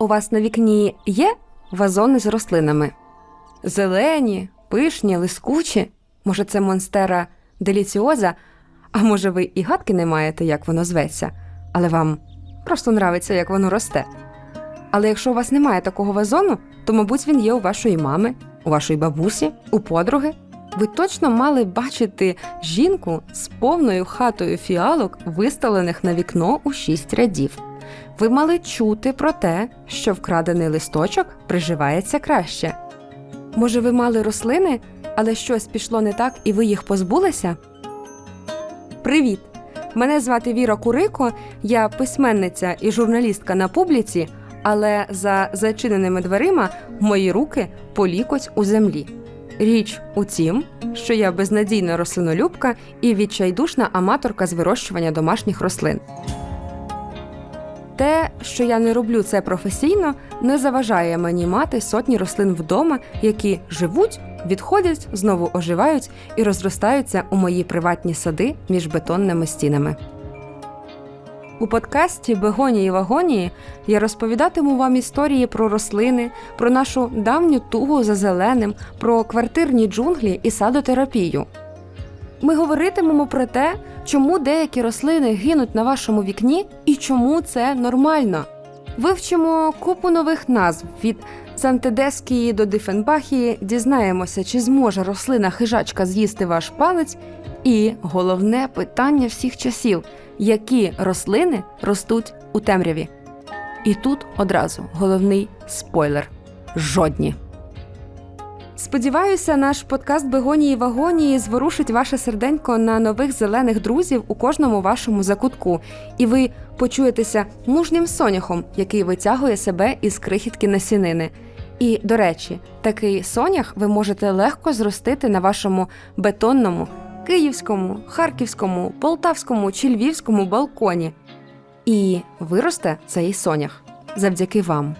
У вас на вікні є вазони з рослинами? Зелені, пишні, лискучі. Може, це монстера деліціоза, а може, ви і гадки не маєте, як воно зветься, але вам просто нравиться, як воно росте. Але якщо у вас немає такого вазону, то, мабуть, він є у вашої мами, у вашої бабусі, у подруги. Ви точно мали бачити жінку з повною хатою фіалок, виставлених на вікно у шість рядів. Ви мали чути про те, що вкрадений листочок приживається краще. Може, ви мали рослини, але щось пішло не так, і ви їх позбулися? Привіт! Мене звати Віра Курико, я письменниця і журналістка на публіці, але за зачиненими дверима мої руки полікоть у землі. Річ у тім, що я безнадійна рослинолюбка і відчайдушна аматорка з вирощування домашніх рослин. Те, що я не роблю це професійно, не заважає мені мати сотні рослин вдома, які живуть, відходять, знову оживають і розростаються у мої приватні сади між бетонними стінами. У подкасті Бегонії вагонії я розповідатиму вам історії про рослини, про нашу давню тугу за зеленим, про квартирні джунглі і садотерапію. Ми говоритимемо про те, чому деякі рослини гинуть на вашому вікні і чому це нормально. Вивчимо купу нових назв від Сантедескії до Дифенбахії, дізнаємося, чи зможе рослина хижачка з'їсти ваш палець. І головне питання всіх часів: які рослини ростуть у темряві? І тут одразу головний спойлер: жодні. Сподіваюся, наш подкаст Бегонії Вагонії зворушить ваше серденько на нових зелених друзів у кожному вашому закутку, і ви почуєтеся мужнім соняхом, який витягує себе із крихітки насінини. І, до речі, такий сонях ви можете легко зростити на вашому бетонному, київському, харківському, полтавському чи львівському балконі. І виросте цей сонях завдяки вам.